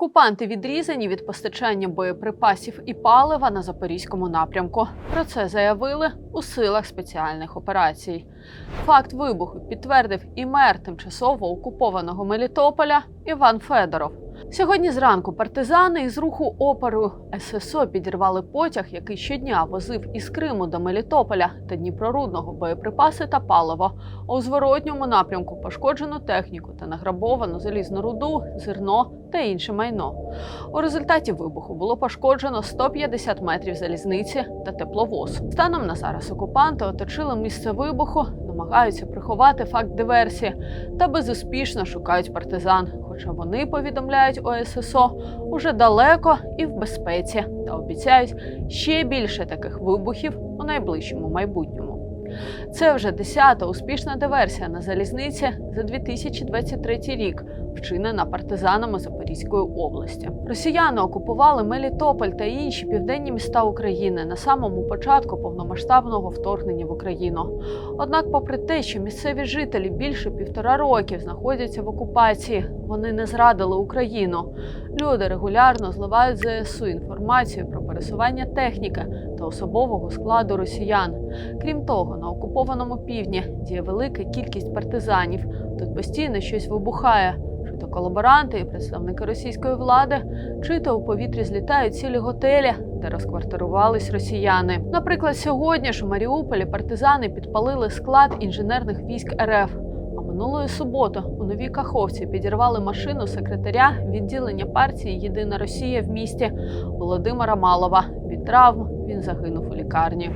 Окупанти відрізані від постачання боєприпасів і палива на запорізькому напрямку. Про це заявили у силах спеціальних операцій. Факт вибуху підтвердив і мер тимчасово окупованого Мелітополя Іван Федоров. Сьогодні зранку партизани із руху опору ССО підірвали потяг, який щодня возив із Криму до Мелітополя та Дніпрорудного боєприпаси та паливо. У зворотньому напрямку пошкоджено техніку та награбовано залізну руду, зерно та інше майно. У результаті вибуху було пошкоджено 150 метрів залізниці та тепловоз. Станом на зараз окупанти оточили місце вибуху, намагаються приховати факт диверсії та безуспішно шукають партизан. Хоча вони повідомляють ОССО уже далеко і в безпеці та обіцяють ще більше таких вибухів у найближчому майбутньому. Це вже десята успішна диверсія на залізниці за 2023 рік, вчинена партизанами Запорізької області. Росіяни окупували Мелітополь та інші південні міста України на самому початку повномасштабного вторгнення в Україну. Однак, попри те, що місцеві жителі більше півтора років знаходяться в окупації, вони не зрадили Україну. Люди регулярно зливають ЗСУ інформацію про пересування техніки та особового складу росіян. Крім того, на окупованому півдні діє велика кількість партизанів. Тут постійно щось вибухає. То колаборанти і представники російської влади, чи то у повітрі злітають цілі готелі, де розквартирувались росіяни. Наприклад, сьогодні ж у Маріуполі партизани підпалили склад інженерних військ РФ. А минулої суботи у новій Каховці підірвали машину секретаря відділення партії Єдина Росія в місті Володимира Малова. Від травм він загинув у лікарні.